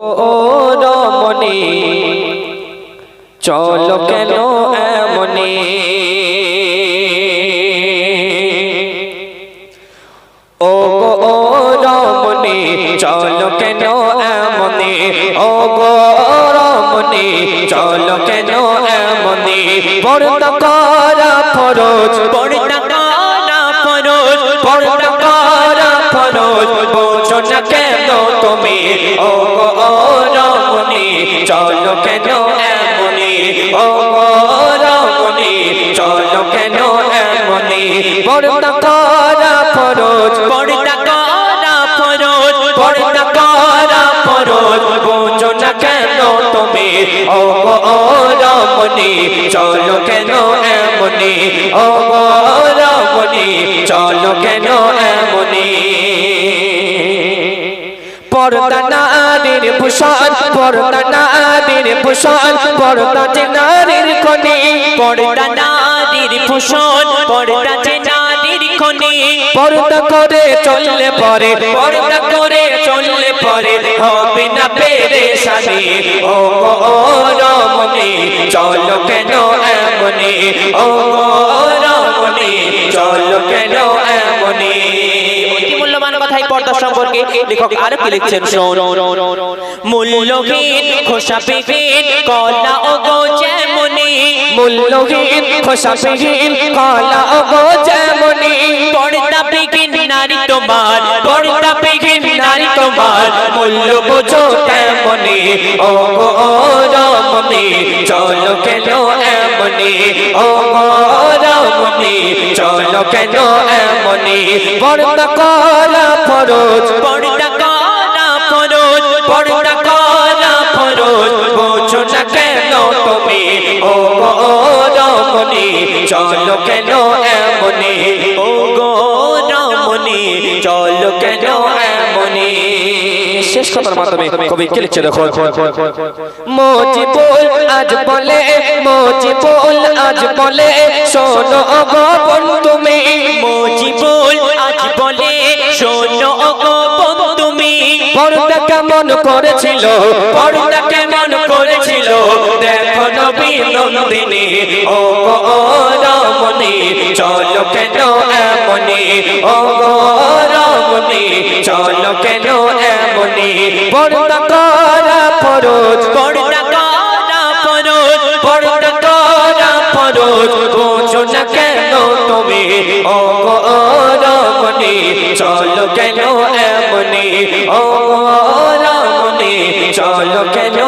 ও রমণী, চলো কেন এমনি? ও গো রমণী, চলো কেন এমনি? ও গো রমণী, চলো কেন এমনি? পর্দা করা ফরজ পর্দা করা ফরজ পর্দা করা ফরজ, বোঝো না কেন তুমি? ও চলো কেন এমনি ও গো রমণী চলো কেন এমনি পর্দা করা ফরজ, পর্দা করা ফরজ করা ফরজ। বোঝো না কেন তুমি? ও ও চলো কেন এমনি ও গো রমণী চলো কেন এমনি পর্দা নারীর ভূষণ পর্দা নারীর ভূষণ পর্দা যে নারীর খনি পর্দা নারীর ভূষণ পর্দা যে নারীর খনি। পর্দা করে চললে পরে পর্দা করে চললে পরে হবে না পেরেশানি ও গো ও রমণী চলো কেন এমনি? ও লেখক আর কি লিখছেন শোন মূল্যহীন খোসাবিহীন কলা ও গো যেমনি মূল্যহীন খোসাবিহীন কলা ও গো যেমনি পর্দা বিহীন নারী তোমার পর্দা বিহীন নারী তোমার। মূল্য বোঝো তেমনি ও গো ও রমণী চলো কেন এমনি? ও গো রমণী চলো কেন এমনি? পর্দা করা কথার মাধ্যমে কবি কি লিখছে দেখো। মজিবুল আজ বলে মজিবুল আজ বলে শোনো গো তুমি মজিবুল আজ বলে শোনো গো তুমি পর্দা কেমন করেছিল পর্দা কেমন করেছিল দেখো নবী নন্দিনী ও গো রমণী চলো কেন এমনি ও গো চলো কেন এমনি? পর্দা করা ফরজ পর্দা করা ফরজ পর্দা করা তুমি? ও চলো কেন এমনি? ও চলো কেন